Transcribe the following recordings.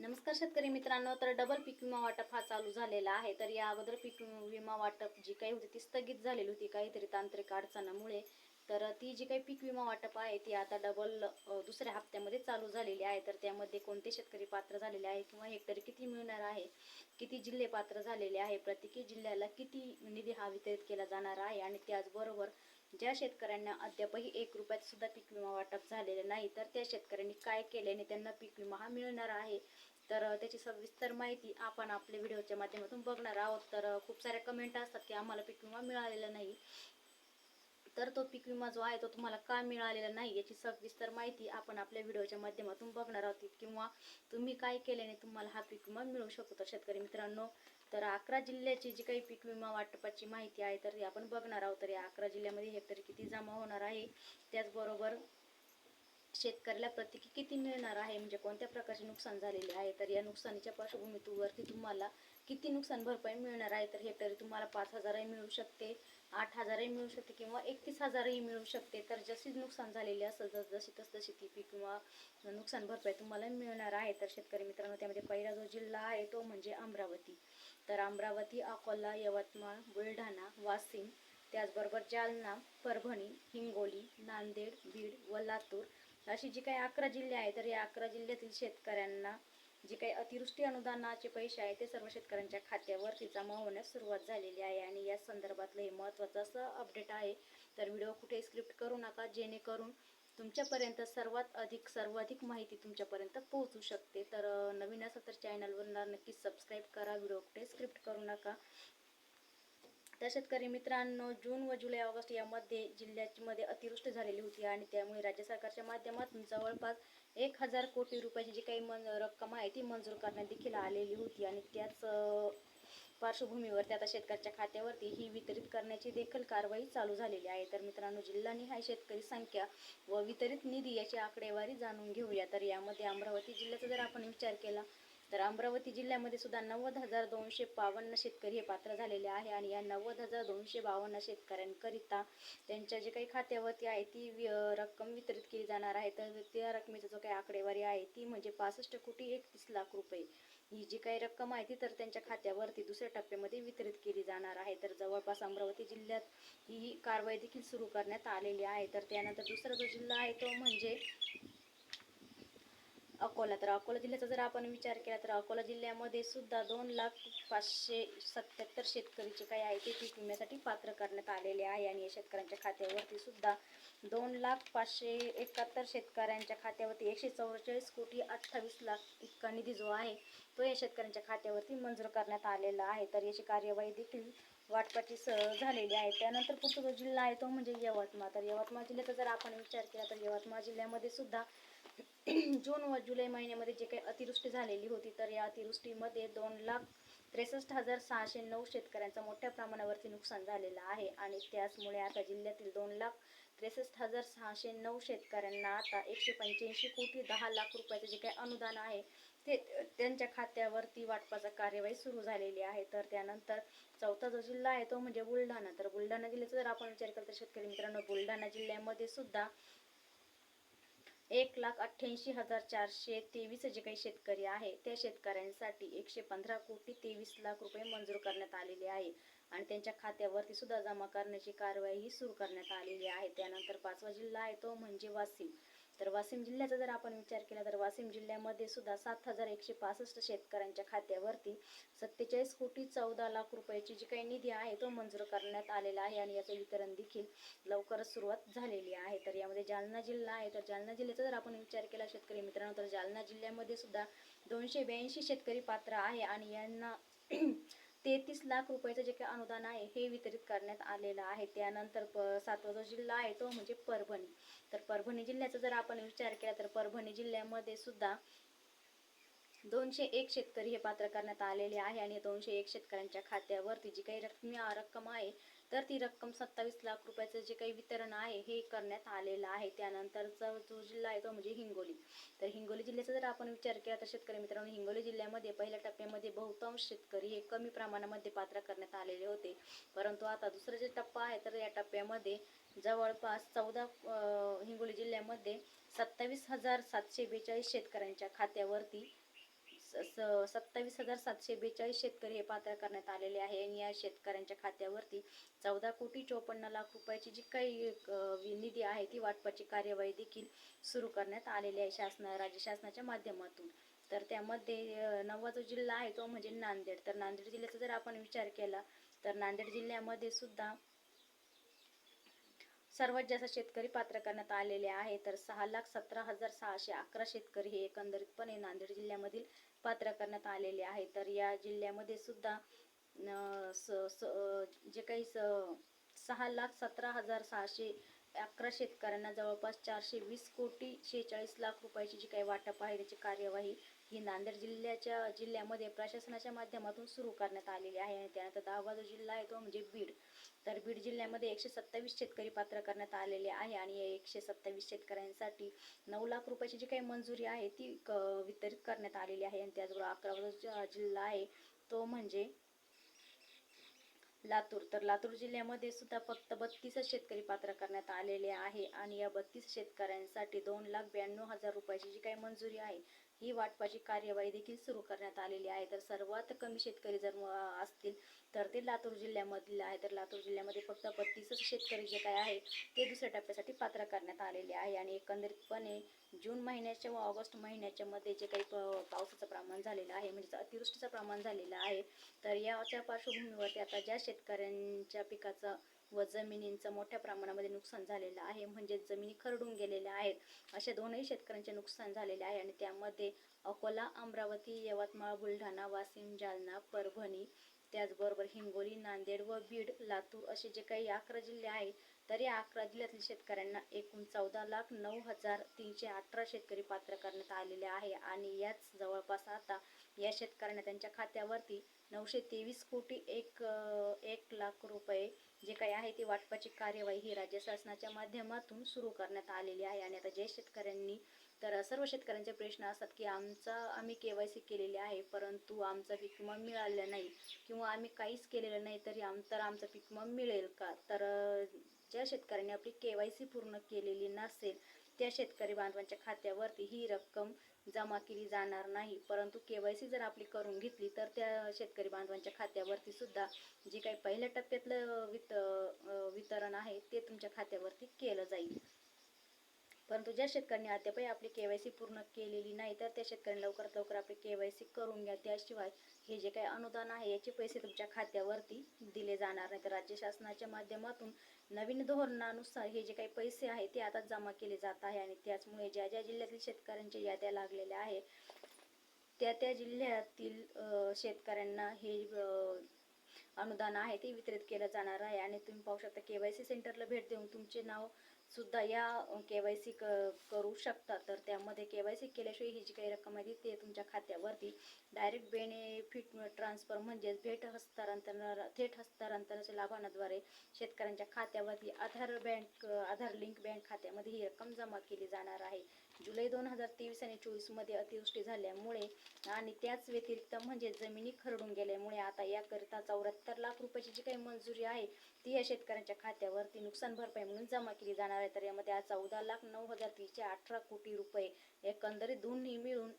नमस्कार शेतकरी मित्रांनो तर डबल पीक विमा वाटप हा चालू झालेला आहे. तर या अगोदर पीक विमा वाटप जी काही होती ती स्थगित झालेली होती. काहीतरी तांत्रिक अडचणामुळे. तर ती जी काही पीक विमा वाटप आहे ती आता डबल दुसऱ्या हप्त्यामध्ये चालू झालेली आहे. तर त्यामध्ये कोणते शेतकरी पात्र झालेले आहे किंवा हेक्टरी किती मिळणार आहे किती जिल्हे पात्र झालेले आहे प्रत्येकी जिल्ह्याला किती निधी हा वितरित केला जाणार आहे आणि त्याचबरोबर ज्या शेतकऱ्यांना अद्यापही एक रुपयात सुद्धा पीक विमा वाटप झालेले नाही तर त्या शेतकऱ्यांनी काय केल्याने त्यांना पीक विमा हा मिळणार आहे? तर त्याची सविस्तर माहिती आपण आपल्या व्हिडिओच्या माध्यमातून बघणार आहोत. तर खूप साऱ्या कमेंट असतात की आम्हाला पीक विमा मिळालेला नाही. तर तो पीक विमा जो आहे तो तुम्हाला का मिळालेला नाही याची सविस्तर माहिती आपण आपल्या व्हिडिओच्या माध्यमातून बघणार आहोत. किंवा तुम्ही काय केल्याने तुम्हाला हा पीक विमा मिळू शकतो? तर शेतकरी मित्रांनो तर अकरा जिल्ह्याची जी काही पीक विमा वाटपाची माहिती आहे तर ती आपण बघणार आहोत. तर या अकरा जिल्ह्यामध्ये हेक्टरी किती जमा होणार आहे? त्याचबरोबर शेतकऱ्याला प्रत्येकी किती मिळणार आहे? म्हणजे कोणत्या प्रकारचे नुकसान झालेले आहे? तर या नुकसानीच्या पार्श्वभूमीवरती तुम्हाला किती नुकसान भरपाई मिळणार आहे? तर हेक्टरी तुम्हाला पाच हजारही मिळू शकते आठ हजारही मिळू शकते किंवा एकतीस हजारही मिळू शकते. तर जशी नुकसान झालेली असेल जस जशी तस तशी ती पीक किंवा नुकसान भरपाई तुम्हाला मिळणार आहे. तर शेतकरी मित्रांनो त्यामध्ये पहिला जो जिल्हा आहे तो म्हणजे अमरावती. तर अमरावती अकोला यवतमाळ बुलढाणा वाशिम त्याचबरोबर जालना परभणी हिंगोली नांदेड बीड व लातूर अशी जी काही अकरा जिल्हे आहेत तर या अकरा जिल्ह्यातील शेतकऱ्यांना जे काही अतिवृष्टी अनुदानाचे पैसे आहे ते सर्व शेतकऱ्यांच्या खात्यावरती जमा होण्यास सुरुवात झालेली आहे. आणि या संदर्भातलं हे महत्त्वाचं असं अपडेट आहे. तर व्हिडिओ कुठे स्क्रिप्ट करू नका जेणेकरून तुमच्यापर्यंत सर्वात अधिक सर्वाधिक माहिती तुमच्यापर्यंत पोहोचू शकते. तर नवीन असेल तर चॅनलवर नक्कीच सबस्क्राईब करा. व्हिडिओ कुठे स्क्रिप्ट करू नका. तर शेतकरी मित्रांनो जून व जुलै ऑगस्ट यामध्ये जिल्ह्यामध्ये अतिवृष्टी झालेली होती आणि त्यामुळे राज्य सरकारच्या माध्यमातून जवळपास एक हजार कोटी रुपयाची जी काही मन रक्कम आहे ती मंजूर करण्यात देखील आलेली होती. आणि त्याच पार्श्वभूमीवरती आता शेतकऱ्याच्या खात्यावरती ही वितरित करण्याची देखील कारवाई चालू झालेली आहे. तर मित्रांनो जिल्हानिहाय शेतकरी संख्या व वितरित निधी याची आकडेवारी जाणून घेऊया. तर यामध्ये अमरावती जिल्ह्याचा जर आपण विचार केला तर अमरावती जिल्ह्यामध्ये सुद्धा नव्वद हजार दोनशे बावन्न शेतकरी हे पात्र झालेले आहे आणि या नव्वद हजार दोनशे बावन्न शेतकऱ्यांकरिता त्यांच्या जे काही खात्यावरती आहे ती वि- रक्कम वितरित केली जाणार आहे. तर त्या रकमेचा जो काही आकडेवारी आहे ती म्हणजे पासष्ट कोटी एकतीस लाख रुपये. ही जी काही रक्कम आहे ती तर त्यांच्या खात्यावरती दुसऱ्या टप्प्यामध्ये वितरित केली जाणार आहे. तर जवळपास अमरावती जिल्ह्यात ही कारवाई देखील सुरू करण्यात आलेली आहे. तर त्यानंतर दुसरा जो जिल्हा आहे तो म्हणजे अकोला तर अकोला जिल्ह्याचा जर आपण विचार केला तर अकोला जिल्ह्यामध्ये सुद्धा दोन लाख पाचशे सत्याहत्तर शेतकरी जे काही आहे ते पीक विम्यासाठी पात्र करण्यात आलेले आहे. आणि या शेतकऱ्यांच्या खात्यावरती सुद्धा दोन लाख पाचशे एकाहत्तर शेतकऱ्यांच्या खात्यावरती एकशे चौवेचाळीस कोटी अठ्ठावीस लाख इतका निधी जो आहे तो या शेतकऱ्यांच्या खात्यावरती मंजूर करण्यात आलेला आहे. तर याची कार्यवाही देखील वाटपाची स झालेली आहे. त्यानंतर पुढचा जो जिल्हा आहे तो म्हणजे यवतमाळ. तर यवतमाळ जिल्ह्याचा जर आपण विचार केला तर यवतमाळ जिल्ह्यामध्ये सुद्धा जून व जुलै महिन्यामध्ये जे काही अतिवृष्टी झालेली होती तर या अतिवृष्टीमध्ये दोन लाख त्रेसष्ट हजार सहाशे नऊ शेतकऱ्यांचा मोठ्या प्रमाणावरती नुकसान झालेलं आहे. आणि त्याचमुळे आता जिल्ह्यातील दोन लाख त्रेसष्ट हजार सहाशे नऊ शेतकऱ्यांना आता एकशे पंच्याऐंशी कोटी दहा लाख रुपयाचे जे काही अनुदान आहे ते त्यांच्या खात्यावरती वाटपाचा कार्यवाही सुरू झालेली आहे. तर त्यानंतर चौथा जो जिल्हा आहे तो म्हणजे बुलढाणा. तर बुलढाणा जिल्ह्याचा जर आपण विचार केला तर शेतकरी मित्रांनो बुलढाणा जिल्ह्यामध्ये सुद्धा एक लाख अठ्ठ्याऐंशी हजार चारशे तेवीस जे काही शेतकरी आहे त्या शेतकऱ्यांसाठी एकशे पंधरा कोटी तेवीस लाख रुपये मंजूर करण्यात आलेले आहे. आणि त्यांच्या खात्यावरती सुद्धा जमा करण्याची कारवाई ही सुरू करण्यात आलेली आहे. त्यानंतर पाचवा जिल्हा आहे तो म्हणजे वाशिम. तर वाशिम जिल्ह्याचा जर आपण विचार केला तर वाशिम जिल्ह्यामध्ये सुद्धा सात हजार एकशे पासष्ट शेतकऱ्यांच्या खात्यावरती सत्तेचाळीस कोटी चौदा लाख रुपयाची जी काही निधी आहे तो मंजूर करण्यात आलेला आहे आणि याचं वितरण देखील लवकरच सुरुवात झालेली आहे. तर यामध्ये जालना जिल्हा आहे. तर जालना जिल्ह्याचा जर आपण विचार केला शेतकरी मित्रांनो तर जालना जिल्ह्यामध्ये सुद्धा दोनशे ब्याऐंशी शेतकरी पात्र आहे आणि यांना तेहतीस लाख रुपयाचं जे काही अनुदान आहे हे वितरित करण्यात आलेलं आहे. त्यानंतर प सातवा जो जिल्हा आहे तो म्हणजे परभणी. तर परभणी जिल्ह्याचा जर आपण विचार केला तर परभणी जिल्ह्यामध्ये सुद्धा दोनशे एक शेतकरी हे पात्र करण्यात आलेले आहे. आणि दोनशे एक शेतकऱ्यांच्या खात्यावरती जी काही रकमी रक्कम आहे तर ती रक्कम सत्तावीस लाख रुपयाचं जे काही वितरण आहे हे करण्यात आलेलं आहे. त्यानंतरचा जो जिल्हा आहे तो म्हणजे हिंगोली. तर हिंगोली जिल्ह्याचा जर आपण विचार केला तर शेतकरी मित्रांनो हिंगोली जिल्ह्यामध्ये पहिल्या टप्प्यामध्ये बहुतांश शेतकरी हे कमी प्रमाणामध्ये पात्र करण्यात आलेले होते. परंतु आता दुसरा जे टप्पा आहे तर या टप्प्यामध्ये जवळपास चौदा हिंगोली जिल्ह्यामध्ये सत्तावीस हजार सातशे बेचाळीस शेतकऱ्यांच्या खात्यावरती स- सत्तावीस हजार सातशे बेचाळीस शेतकरी हे पात्र करण्यात आलेले आहे आणि या शेतकऱ्यांच्या खात्यावरती चौदा कोटी चोपन्न लाख रुपयाची जी काही निधी आहे ती वाटपाची कार्यवाही देखील सुरू करण्यात आलेली आहे शासना राज्य शासनाच्या माध्यमातून. तर त्यामध्ये नववा जो जिल्हा आहे तो म्हणजे नांदेड. तर नांदेड जिल्ह्याचा जर आपण विचार केला तर नांदेड जिल्ह्यामध्ये सुद्धा सर्वात जास्त शेतकरी पात्र करण्यात आलेले आहे. तर सहा लाख सतरा हजार सहाशे अकरा शेतकरी हे एकंदरीतपणे नांदेड जिल्ह्यामधील पात्र करण्यात आलेले आहे. तर या जिल्ह्यामध्ये सुद्धा अं, स- स- अं, जे काही स- सहा लाख सतरा हजार सहाशे अकरा शेतकऱ्यांना जवळपास चारशे वीस कोटी शेहेचाळीस लाख रुपयाची जी काही वाटप आहे त्याची कार्यवाही ही नांदेड जिल्ह्याच्या जिल्ह्यामध्ये प्रशासनाच्या माध्यमातून सुरू करण्यात आलेली आहे आणि त्यानंतर दहावा जो जिल्हा आहे तो म्हणजे बीड. तर बीड जिल्ह्यामध्ये एकशे सत्तावीस शेतकरी पात्र करण्यात आलेले आहे आणि या एकशे सत्तावीस शेतकऱ्यांसाठी नऊ लाख रुपयाची जी काही मंजुरी आहे ती क- वितरित करण्यात आलेली आहे आणि त्याचबरोबर अकरावा जो जिल्हा आहे तो म्हणजे लातूर. तर लातूर जिल्ह्यामध्ये सुद्धा फक्त बत्तीसच शेतकरी पात्र करण्यात आलेले आहे आणि या बत्तीस शेतकऱ्यांसाठी दोन लाख ब्याण्णव हजार रुपयाची जी काही मंजुरी आहे ही वाटपाची कार्यवाही देखील सुरू करण्यात आलेली आहे. तर सर्वात कमी शेतकरी जर असतील तर ते लातूर जिल्ह्यामधले आहे. तर लातूर जिल्ह्यामध्ये फक्त बत्तीसच शेतकरी जे काय आहे ते दुसऱ्या टप्प्यासाठी पात्र करण्यात आलेले आहे. आणि एकंदरीतपणे जून महिन्याच्या व ऑगस्ट महिन्याच्या मध्ये जे काही प- पावसाचं प्रमाण झालेलं आहे म्हणजे अतिवृष्टीचं प्रमाण झालेलं आहे तर याच्या पार्श्वभूमीवरती आता ज्या शेतकऱ्यांच्या पिकाचं व जमिनींचं मोठ्या प्रमाणामध्ये नुकसान झालेलं आहे. म्हणजे जमिनी खरडून गेलेल्या आहेत. अशा दोनही शेतकऱ्यांचे नुकसान झालेले आहे आणि त्यामध्ये अकोला अमरावती यवतमाळ बुलढाणा वाशिम जालना परभणी त्याचबरोबर हिंगोली नांदेड व बीड लातूर असे जे काही अकरा जिल्हे आहेत तर या अकरा जिल्ह्यातील शेतकऱ्यांना एकूण चौदा लाख नऊ हजार तीनशे अठरा शेतकरी पात्र करण्यात आलेले आहे. आणि याच जवळपास आता या शेतकऱ्यांना त्यांच्या खात्यावरती नऊशे तेवीस कोटी एक एक लाख रुपये जे काही आहे ती वाटपाची कार्यवाही ही राज्य शासनाच्या माध्यमातून सुरू करण्यात आलेली आहे. आणि आता जे शेतकऱ्यांनी तर सर्व शेतकऱ्यांचे प्रश्न असतात की आमचा आम्ही के वाय सी केलेली आहे परंतु आमचा पीक विमा मिळाला नाही किंवा आम्ही काहीच केलेलं नाही तरी आम तर आमचा पीक विमा मिळेल का? तर ज्या शेतकऱ्यांनी आपली के वाय सी पूर्ण केलेली नसेल त्या शेतकरी बांधवांच्या खात्यावरती ही रक्कम जमा केली जाणार नाही. परंतु के वाय सी जर आपली करून घेतली तर त्या शेतकरी बांधवांच्या खात्यावरती सुद्धा जे काही पहिल्या टप्प्यातलं वित वितरण आहे ते तुमच्या खात्यावरती केलं जाईल. परंतु ज्या शेतकऱ्यांनी अद्यापही आपली के वाय सी पूर्ण केलेली नाही तर त्या शेतकऱ्यांनी लवकरात लवकर आपली सी करून घ्या. त्याशिवाय हे जे काही अनुदान आहे याचे पैसे तुमच्या खात्यावरती दिले जाणार नाही. तर राज्य शासनाच्या माध्यमातून नवीन धोरणानुसार हे जे काही पैसे आहे ते आता जमा केले जात आहे. आणि त्याचमुळे ज्या ज्या जिल्ह्यातील शेतकऱ्यांच्या याद्या लागलेल्या आहे त्या त्या जिल्ह्यातील शेतकऱ्यांना हे अनुदान आहे ते वितरित केलं जाणार आहे. आणि तुम्ही पाहू शकता के वाय सी सेंटरला भेट देऊन तुमचे नाव सुद्धा या के वाय सी क करू शकता. तर त्यामध्ये के वाय सी केल्याशिवाय ही जी काही रक्कम आहे ती ते तुमच्या खात्यावरती डायरेक्ट बेनिफिट ट्रान्सफर म्हणजेच भेट हस्तांतरण थेट हस्तांतरणाच्या लाभांद्वारे शेतकऱ्यांच्या खात्यावरती Aadhaar bank Aadhaar link bank खात्यामध्ये ही रक्कम जमा केली जाणार आहे. जुलै दोन हजार तेवीस आणि चोवीसमध्ये अतिवृष्टी झाल्यामुळे आणि त्याच व्यतिरिक्त म्हणजे जमिनी खरडून गेल्यामुळे आता याकरिता चौऱ्याहत्तर लाख रुपयाची जी काही मंजुरी आहे ती या शेतकऱ्यांच्या खात्यावरती नुकसान भरपाई म्हणून जमा केली जाणार आहे. तर यामध्ये आज चौदा लाख नऊ हजार तीनशे अठरा कोटी रुपये एकंदरीत दोन्ही मिळून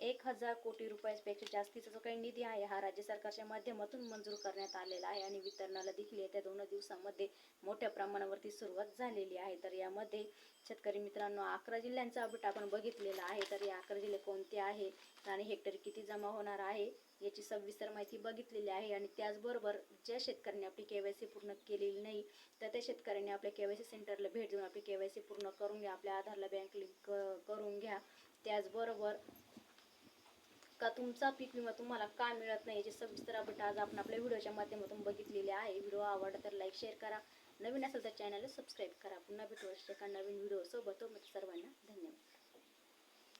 एक हजार कोटी रुपयापेक्षा जास्तीचा जो काही निधी आहे हा राज्य सरकारच्या माध्यमातून मंजूर करण्यात आलेला आहे आणि वितरणाला देखील येत्या दोन दिवसामध्ये मोठ्या प्रमाणावरती सुरुवात झालेली आहे. तर यामध्ये शेतकरी मित्रांनो अकरा जिल्ह्यांचा अपडेट आपण बघितलेला आहे. तर या अकरा जिल्हे कोणते आहे आणि हेक्टरी किती जमा होणार आहे याची सविस्तर माहिती बघितलेली आहे. आणि त्याचबरोबर ज्या शेतकऱ्यांनी आपली के वाय सी पूर्ण केलेली नाही तर त्या शेतकऱ्यांनी आपल्या के वाय सी सेंटरला भेट देऊन आपली के वाय सी पूर्ण करून घ्या आपल्या आधारला बँक लिंक करून घ्या. त्याचबरोबर का तुमचा पीक विमा तुम्हाला का मिळत नाही? याची सविस्तर अपडेट आज आपण आपल्या व्हिडिओच्या माध्यमातून बघितलेले आहे. व्हिडिओ आवडला तर लाईक शेअर करा. नवीन असेल तर चॅनलला सबस्क्राईब करा. पुन्हा भेटू अशा एका नवीन व्हिडिओसोबत. सर्वांना धन्यवाद.